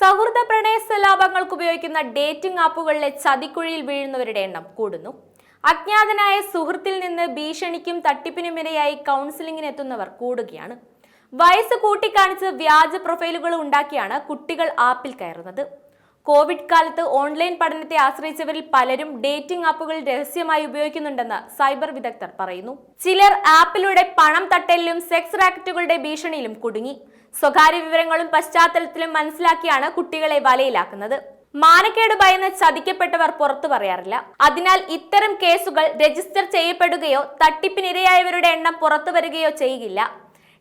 സൗഹൃദ പ്രണയ സലാപങ്ങൾക്ക് ഉപയോഗിക്കുന്ന ഡേറ്റിംഗ് ആപ്പുകളിലെ ചതിക്കുഴിയിൽ വീഴുന്നവരുടെ എണ്ണം കൂടുന്നു. അജ്ഞാതനായ സുഹൃത്തിൽ നിന്ന് ഭീഷണിക്കും തട്ടിപ്പിനുമിരയായി കൗൺസിലിംഗിന് എത്തുന്നവർ കൂടുകയാണ്. വയസ്സ് കൂട്ടിക്കാണിച്ച് വ്യാജ പ്രൊഫൈലുകൾ ഉണ്ടാക്കിയാണ് കുട്ടികൾ ആപ്പിൽ കയറുന്നത്. കോവിഡ് കാലത്ത് ഓൺലൈൻ പഠനത്തെ ആശ്രയിച്ചവരിൽ പലരും ഡേറ്റിംഗ് ആപ്പുകൾ രഹസ്യമായി ഉപയോഗിക്കുന്നുണ്ടെന്ന് സൈബർ വിദഗ്ധർ പറയുന്നു. ചിലർ ആപ്പിലൂടെ പണം തട്ടലിലും സെക്സ് റാക്കറ്റുകളുടെ ഭീഷണിയിലും കുടുങ്ങി. സ്വകാര്യ വിവരങ്ങളും പശ്ചാത്തലത്തിലും മനസ്സിലാക്കിയാണ് കുട്ടികളെ വലയിലാക്കുന്നത്. മാനക്കേട് ഭയന്ന് ചതിക്കപ്പെട്ടവർ പുറത്തു പറയാറില്ല. അതിനാൽ ഇത്തരം കേസുകൾ രജിസ്റ്റർ ചെയ്യപ്പെടുകയോ തട്ടിപ്പിനിരയായവരുടെ എണ്ണം പുറത്തു വരികയോ ചെയ്യുകയില്ല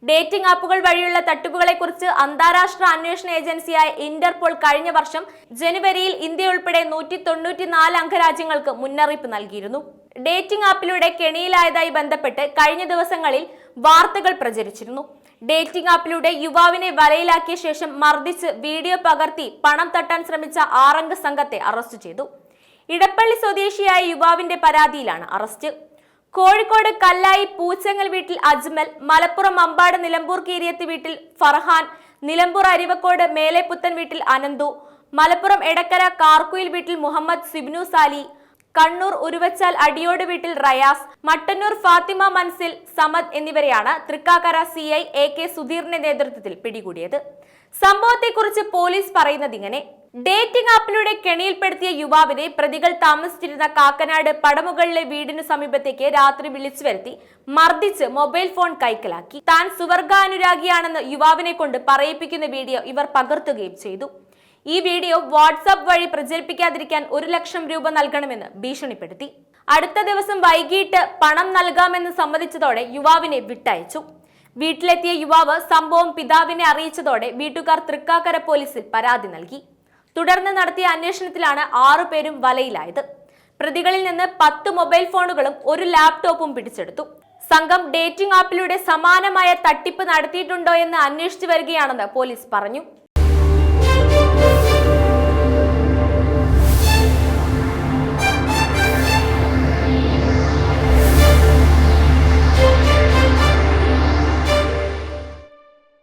ഡേറ്റിംഗ് ആപ്പുകൾ വഴിയുള്ള തട്ടിപ്പുകളെക്കുറിച്ച് അന്താരാഷ്ട്ര അന്വേഷണ ഏജൻസിയായ ഇന്റർപോൾ കഴിഞ്ഞ വർഷം ജനുവരിയിൽ ഇന്ത്യ ഉൾപ്പെടെ നൂറ്റി തൊണ്ണൂറ്റിനാല് അംഗരാജ്യങ്ങൾക്ക് മുന്നറിയിപ്പ് നൽകിയിരുന്നു. ഡേറ്റിംഗ് ആപ്പിലൂടെ കെണിയിലായതായി ബന്ധപ്പെട്ട് കഴിഞ്ഞ ദിവസങ്ങളിൽ വാർത്തകൾ പ്രചരിച്ചിരുന്നു. ഡേറ്റിംഗ് ആപ്പിലൂടെ യുവാവിനെ വലയിലാക്കിയ ശേഷം മർദ്ദിച്ച് വീഡിയോ പകർത്തി പണം തട്ടാൻ ശ്രമിച്ച ആറംഗ സംഘത്തെ അറസ്റ്റ് ചെയ്തു. ഇടപ്പള്ളി സ്വദേശിയായ യുവാവിന്റെ പരാതിയിലാണ് അറസ്റ്റ്. കോഴിക്കോട് കല്ലായി പൂച്ചങ്ങൽ വീട്ടിൽ അജ്മൽ മലപ്പുറം അമ്പാട് നിലമ്പൂർ കീരിയത്ത് വീട്ടിൽ ഫർഹാൻ നിലമ്പൂർ അരിവക്കോട് മേലെപുത്തൻ വീട്ടിൽ അനന്തു മലപ്പുറം എടക്കര കാർക്കുയിൽ വീട്ടിൽ മുഹമ്മദ് സിബ്നു സാലി കണ്ണൂർ ഉരുവച്ചാൽ അടിയോട് വീട്ടിൽ റയാസ് മട്ടന്നൂർ ഫാത്തിമ മൻസിൽ സമദ് എന്നിവരെയാണ് Thrikkakara C I A K സുധീറിന്റെ നേതൃത്വത്തിൽ പിടികൂടിയത്. സംഭവത്തെക്കുറിച്ച് പോലീസ് പറയുന്നത് ഇങ്ങനെ ഡേറ്റിംഗ് ആപ്പിലൂടെ കെണിയിൽപ്പെടുത്തിയ യുവാവിനെ പ്രതികൾ താമസിച്ചിരുന്ന കാക്കനാട് പടമുകളിലെ വീടിനു സമീപത്തേക്ക് രാത്രി വിളിച്ചു വരുത്തി മർദ്ദിച്ച് മൊബൈൽ ഫോൺ കൈക്കലാക്കി. താൻ സുവർഗാനുരാഗിയാണെന്ന് യുവാവിനെ കൊണ്ട് പറയിപ്പിക്കുന്ന വീഡിയോ ഇവർ പകർത്തുകയും ചെയ്തു. ഈ വീഡിയോ വാട്സാപ്പ് വഴി പ്രചരിപ്പിക്കാതിരിക്കാൻ ഒരു ലക്ഷം രൂപ നൽകണമെന്ന് ഭീഷണിപ്പെടുത്തി. അടുത്ത ദിവസം വൈകിട്ട് പണം നൽകാമെന്ന് സമ്മതിച്ചതോടെ യുവാവിനെ വിട്ടയച്ചു. വീട്ടിലെത്തിയ യുവാവ് സംഭവം പിതാവിനെ അറിയിച്ചതോടെ വീട്ടുകാർ തൃക്കാക്കര പോലീസിൽ പരാതി നൽകി. തുടർന്ന് നടത്തിയ അന്വേഷണത്തിലാണ് ആറുപേരും വലയിലായത്. പ്രതികളിൽ നിന്ന് പത്ത് മൊബൈൽ ഫോണുകളും ഒരു ലാപ്ടോപ്പും പിടിച്ചെടുത്തു. സംഘം ഡേറ്റിംഗ് ആപ്പിലൂടെ സമാനമായ തട്ടിപ്പ് നടത്തിയിട്ടുണ്ടോ എന്ന് അന്വേഷിച്ചു വരികയാണെന്ന് പോലീസ് പറഞ്ഞു.